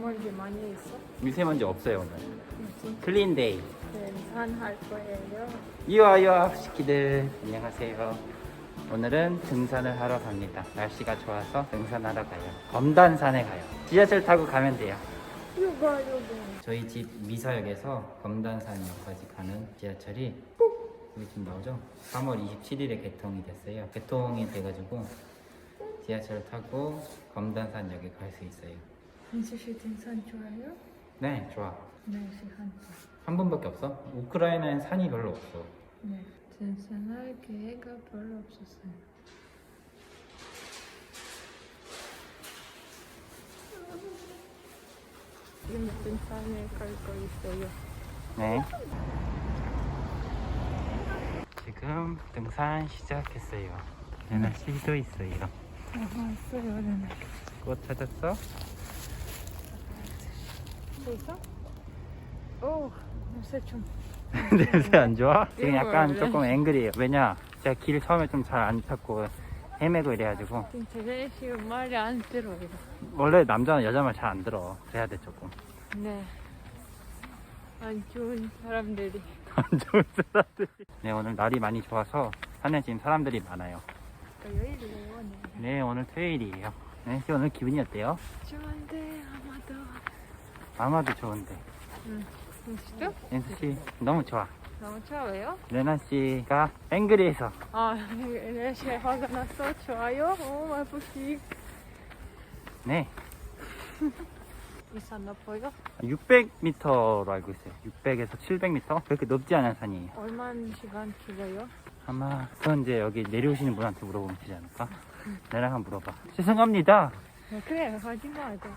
먼지 많이 있어? 미세먼지 없어요 오늘. 무슨 클린 데이. 등산할 거예요? 유아 유아 시키들 안녕하세요. 오늘은 등산을 하러 갑니다. 날씨가 좋아서 등산하러 가요. 검단산에 가요. 지하철 타고 가면 돼요. 이거 이거 저희 집 미사역에서 검단산역까지 가는 지하철이 여기 지금 나오죠? 3월 27일에 개통이 됐어요. 개통이 돼가지고 지하철 타고 검단산역에 갈 수 있어요. 민수 씨 등산 좋아해요? 네, 좋아. 네, 시간 한 번밖에 없어? 우크라이나엔 산이 별로 없어. 네, 등산할 계획가 별로 없었어요. 지금 등산에 갈거 있어요. 네. 지금 등산 시작했어요. 레나 씨도 있어요. 아, 왔어요, 네. 꽃 찾았어? 벌써? 오, 냄새 좀. 냄새 안 좋아? 지금 약간 이거 조금 앵글이에요. 왜냐? 제가 길 처음에 좀 잘 안 찾고 헤매고 이래가지고 진짜 레시 말이 안 들어요. 원래 남자는 여자 말 잘 안 들어. 그래야 돼 조금. 네. 안 좋은 사람들이. 안 좋은 사람들이. 네 오늘 날이 많이 좋아서 산에 지금 사람들이 많아요. 토요일이에요, 네. 네 오늘 토요일이에요. 네 씨, 오늘 기분이 어때요? 좋은데 아마도. 아마도 좋은데. 응. 진짜? 연수 씨 너무 좋아. 너무 좋아요? 레나 씨가 앵그리에서 아, 레시 화가 났어. 좋아요. 오, 마이프키. 네 이산 높아요? 600m로 알고 있어요. 600에서 700m 그렇게 높지 않은 산이에요. 얼마 시간 길어요? 아마 그건 이제 여기 내려오시는 분한테 물어보면 되지 않을까? 내랑 한번 물어봐. 죄송합니다. 네, 그래, 하지 말고.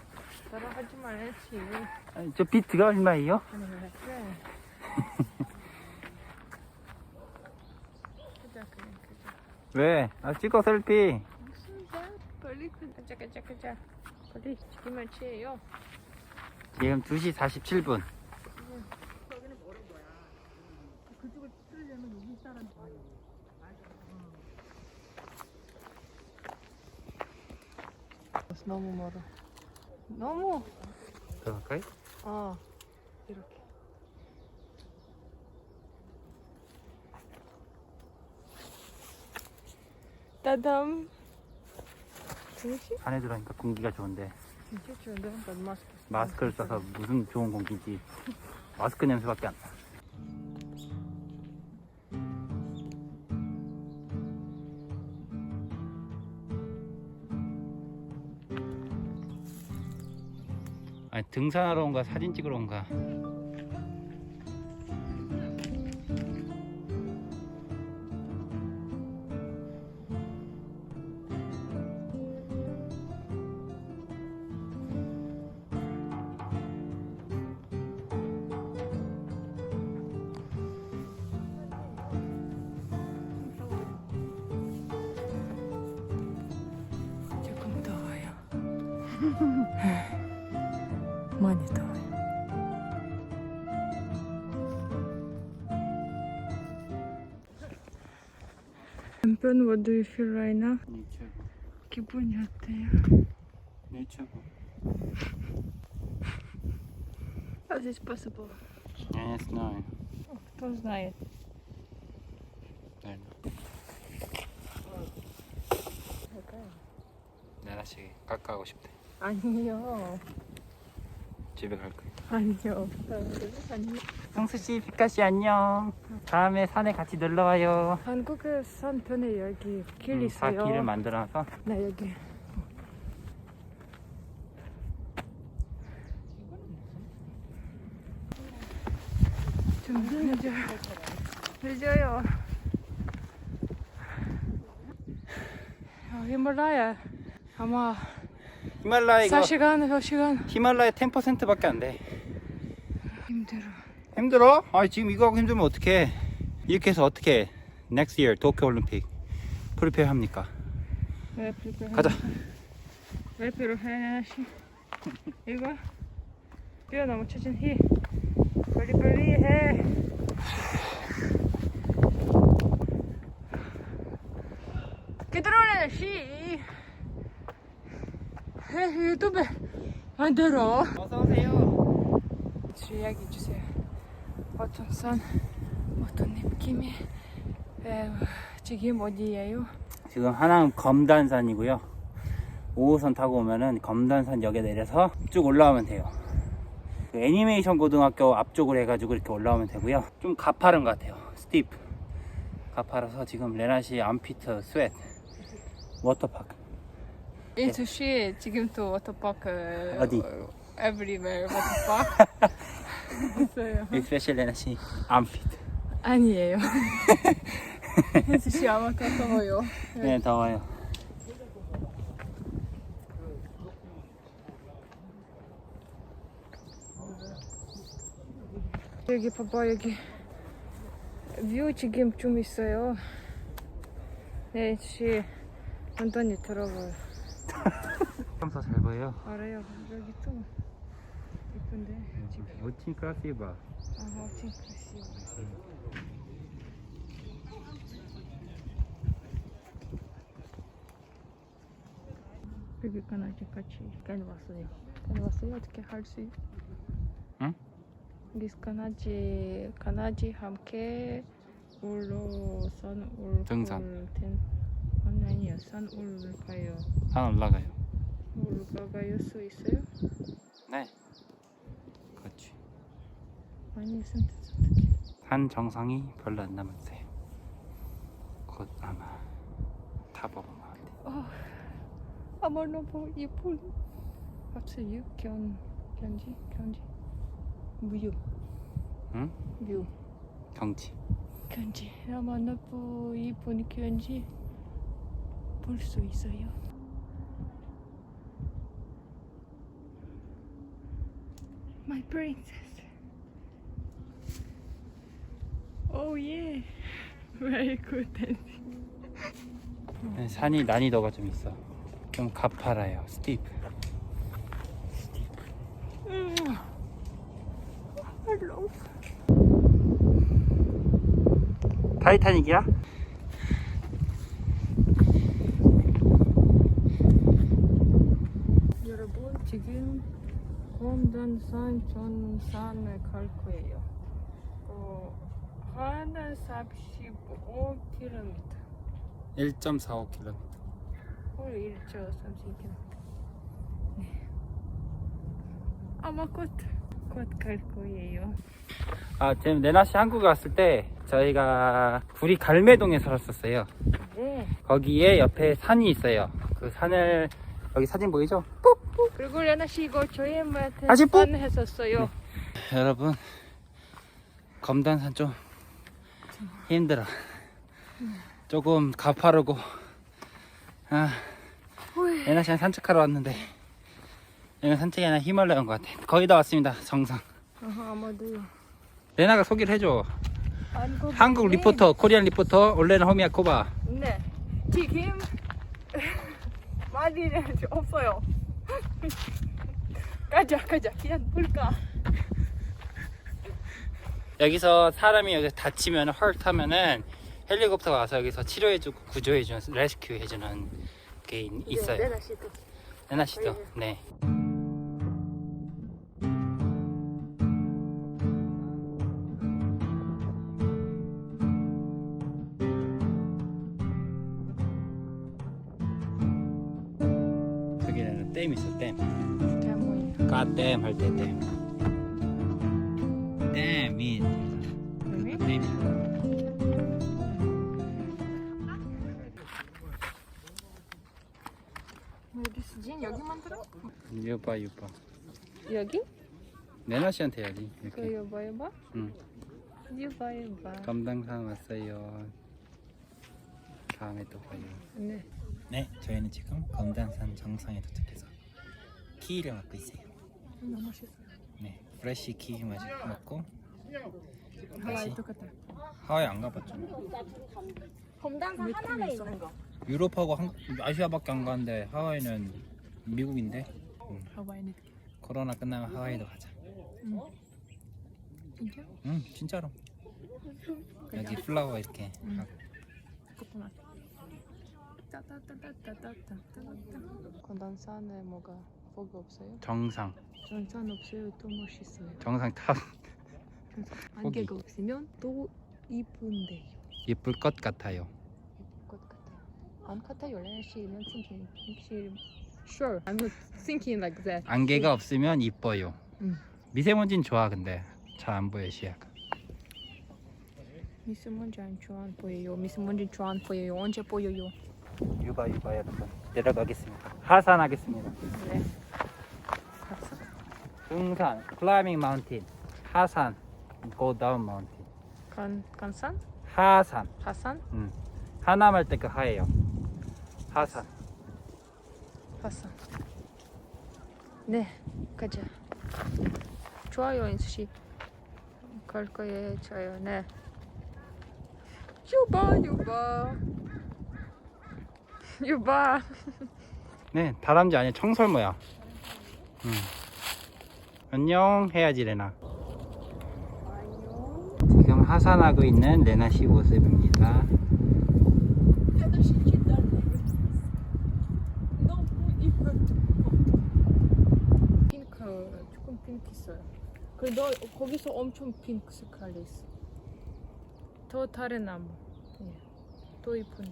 따라 하지 말랬지. 아니, 저 비트가 얼마예요? 그래. 그자, 그자. 왜? 아 찍어 셀피. 무슨 자? 빨리 가자, 가자, 가자. 빨리 지금 치예요. 지금 2시 47분. 너무 멀어. 너무. 더 가까이? 어, 이렇게. 따담. 진짜? 안에 들어가니까 공기가 좋은데 진짜 좋은데? 나 마스크. 마스크를 써서 무슨 좋은 공기지. 마스크 냄새밖에 안 나. 아니 등산하러 온가 사진 찍으러 온가 조금 더워요. 많이 더워요. 남편, what do you feel right now? 네이처 기분이 어때요? 네이처 How is this possible? Yes, no. Кто знает? 나나씨 깎아하고 싶대 아니요. 집에 갈 거야 아니요. 아니요. 성수 씨 피카 씨 안녕 다음에 산에 같이 놀러 와요 한국에 산 편에 여기 길 음, 다 있어요. 길을 만들어놔서 네 여기. 좀 늦어요. 늦어요. 어, 히말라야 아마 히말라야 이거 4시간, 5시간 히말라야 10%밖에 안 돼 힘들어. 힘들어? 아 지금 이거 하고 힘들면 어떡해 이렇게 해서 어떻게 next year 도쿄 올림픽 프리페어 합니까 왜 필요해? 가자 왜 필요해? 씨. 이거 뛰어넘어 추진 히 빨리 빨리 해. 기다려내 씨. 해 유튜브 안 들어. 어서 이야기해 주세요. 어떤 산, 어떤 느낌이, 에, 지금 어디예요? 지금 하남 검단산이고요. 5호선 타고 오면은 검단산 역에 내려서 쭉 올라오면 돼요. 그 애니메이션 고등학교 앞쪽으로 해가지고 이렇게 올라오면 되고요. 좀 가파른 것 같아요. 스티프. 가파라서 지금 레나시 암피트 스웨트 워터파크. 인수 씨 지금 또 워터파크 어디? 에브리웨어 워터파크 있어요. 스페셜 레나시 암피트. 아니에요. 인수 씨 아마 더 더워요. 네, 더워요. 여기 봐봐 여기 뷰 지금 좀 있어요. 네, 씨 완전히 들어봐요. 감사 잘 보여요. 알아요. 여기 또 예쁜데 집이. 오틴 클라시바. 아, 오틴 클라시바. 여기까지 아직까지 여기까지 왔어요. 여기까지 왔어요. 어떻게 할 수? 응? 미스 가나지 가나지 함께 울로선 울 등산. 아니 아니요 산 올라가요. 산 올라가요. 올라가요 수 있어요? 네. 그렇지. 아니 선택 선택해. 산 정상이 별로 안 남았어요. 곧 아마 타보면 안 돼. 아마 너무 예쁜 봤어요? 견 견지 견지 무유 응? 뮤 경치. 견지 아마 너무 예쁜 견지 볼 수 있어요. My princess. Oh yeah. Very good dancing. 네, 산이 난이도가 좀 있어. 좀 가파라요. 스티프. Hello. 타이타닉이야? 여러분 지금 검단 산 전산에 갈 거예요. 어, 하나 35km. 1.45km. 홀 1초 30km. 네. 아마 곧곧갈 거예요. 아, 지금 내나시 한국에 왔을 때 저희가 구리 갈매동에 살았었어요. 네. 거기에 옆에 산이 있어요. 그 산을 여기 사진 보이죠? 그리고 레나 씨 이거 저희 엄마한테 아직 ปุ๊? 했었어요. 여러분 검단산 좀 힘들어. 조금 가파르고 아 예나시랑 산책하러 왔는데 여기 산책이 아니라 히말라야 온것 같아. 거의 다 왔습니다. 정상. 아마도요. 레나가 소개를 해줘. 한국, 한국 리포터, 코리안 리포터 올레나 호미야 코바. 네. 지금 말이 없어요. 가자 가자 그냥 볼까. 여기서 사람이 여기 다치면 헐트 하면은 헬리콥터가 와서 여기서 치료해주고 구조해주는 레스큐 해주는 게 있- 있어요. 레나 씨도. 레나 씨도 네. 댐 있어 댐. 대모임. 가댐 할 때 댐. 댐이 댐이? 여기만 들어? 유바 유바. 여기? 레나 씨한테 해야지 그 이렇게. 여봐 여봐. 응. 여봐 여봐. 감당산 왔어요. 다음에 또 봐요. 네. 네, 저희는 지금 검단산 정상에 도착해서 키를 먹고 있어요. 너무 맛있어. 네, 프레쉬 키 마시 먹고 하와이 똑같아. 하와이 안 가봤죠. 검단산 하나에 있는 거. 유럽하고 한, 아시아밖에 안 가는데 하와이는 미국인데 하와이는 코로나 끝나면 하와이도 가자. 진짜? 응, 진짜로. 여기 플라워 이렇게 응. 하고. 코코넛. 건단산에 뭐가 거기 없어요? 정상. 전산 없어요. 또 멋있어요. 정상 탑. 안개가 없으면 또 이쁜데요 예쁠 것 같아요. 예쁠 것 같아요. 안 같아요 렌시 이런 thinking sure. I'm thinking like that. 안개가 없으면 이뻐요. 음. 미세먼지는 좋아 근데. 잘 안 보여 시야. 미세먼지 안 좋아 안 보여요. 미세먼지 좋아 안 보여요. 언제 보여요? 유바 유바 약간 내려가겠습니다. 하산하겠습니다. 네. 등산, 클라이밍 마운틴, 하산, 고 다운 마운틴 건산? 하산. 하산? 음. 응 하남 할 때 그 하예요. 하산. 하산. 네, 가자. 좋아요, 인수 씨. 갈 거예요, 좋아요. 네. 유바 유바. 유바. 네, 다람쥐 아니야. 청설모야. 응. 안녕 해야지 레나. 지금 하산하고 있는 레나 씨 모습입니다. 핑크 조금 핑크 있어요. 그래도 거기서 엄청 핑크 색깔이 있어. 더 다른 나무. 또 이쁜데.